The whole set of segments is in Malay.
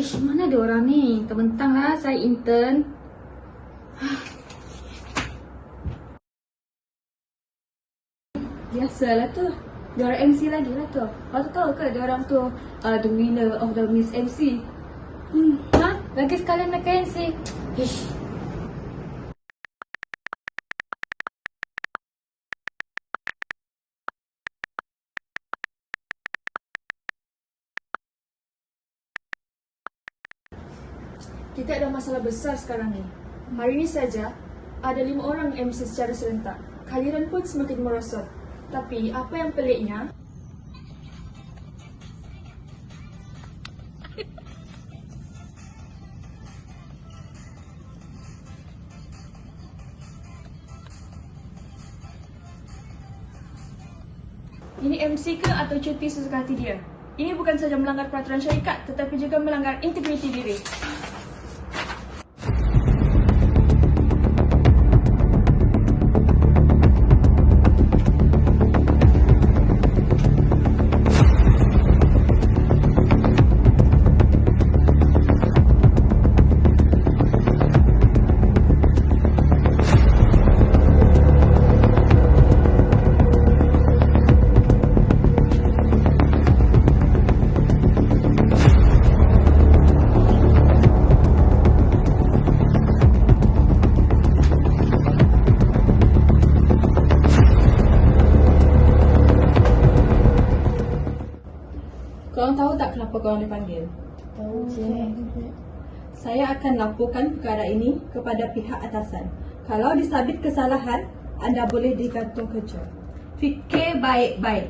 Ish, mana ada orang ni? Terbentang lah saya intern. Biasalah tu. Dia orang MC lagi lah tu. Kau tahu ke dia orang tu uh, the winner of the Miss MC? Hmm, ha? Lagi sekali nak MC. Ish. Kita ada masalah besar sekarang ni. Hari ini saja, ada lima orang MC secara serentak. Kaliran pun semakin merosot. Tapi apa yang peliknya, ini MC ke atau cuti sesuka hati dia? Ini bukan saja melanggar peraturan syarikat tetapi juga melanggar integriti diri. Tahu tak kenapa korang dipanggil? Tahu je. Saya akan laporkan perkara ini kepada pihak atasan. Kalau disabit kesalahan, anda boleh digantung kerja. Fikir baik-baik.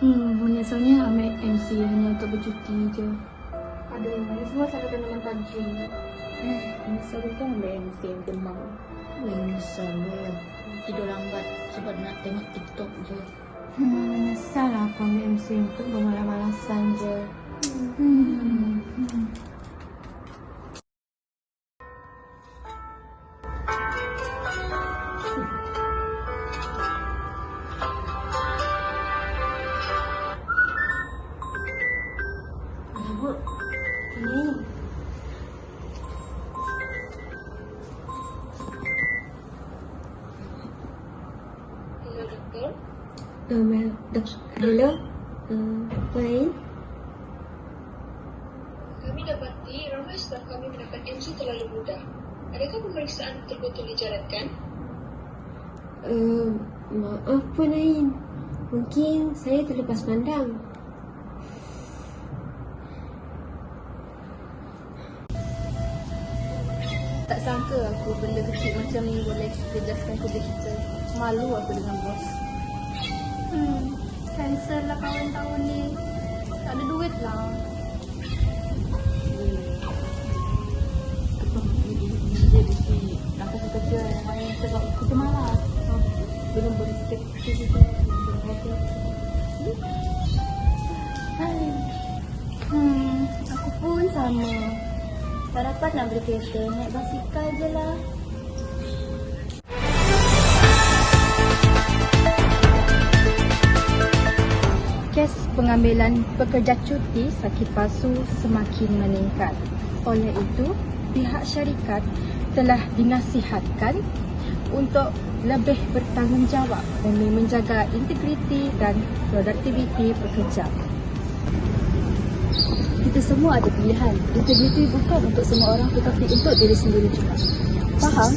Hmm, menyesalnya ambil MC hanya untuk bercuti je. Aduh, ini semua saya kena mentagi. Eh, menyesal tu ambil MC yang demam. Menyesal ya. Tidur lambat sebab nak tengok TikTok je. Hmm, menyesal lah aku ambil MC untuk bermalas-malasan je. Hmm. hmm. Uh, Mel, dah, hello? Uh, Fine? Kami dapati ramai staf kami mendapat MC terlalu mudah. Adakah pemeriksaan betul-betul dijalankan? Uh, maaf Puan Ain. Mungkin saya terlepas pandang. Tak sangka aku benda kecil macam ni boleh jejaskan kerja kita. Malu aku dengan bos. Hmm, cancel lah kawan tahun ni. Tak ada duit lah. Jadi si aku kerja yang lain sebab kerja malas. Belum boleh take kerja kita. Belum ada. Hmm, aku pun sama. Tak dapat nak beli kereta, naik basikal je lah. Kes pengambilan pekerja cuti sakit palsu semakin meningkat. Oleh itu, pihak syarikat telah dinasihatkan untuk lebih bertanggungjawab demi menjaga integriti dan produktiviti pekerja. Kita semua ada pilihan. Integriti bukan untuk semua orang tetapi untuk diri sendiri juga. Faham?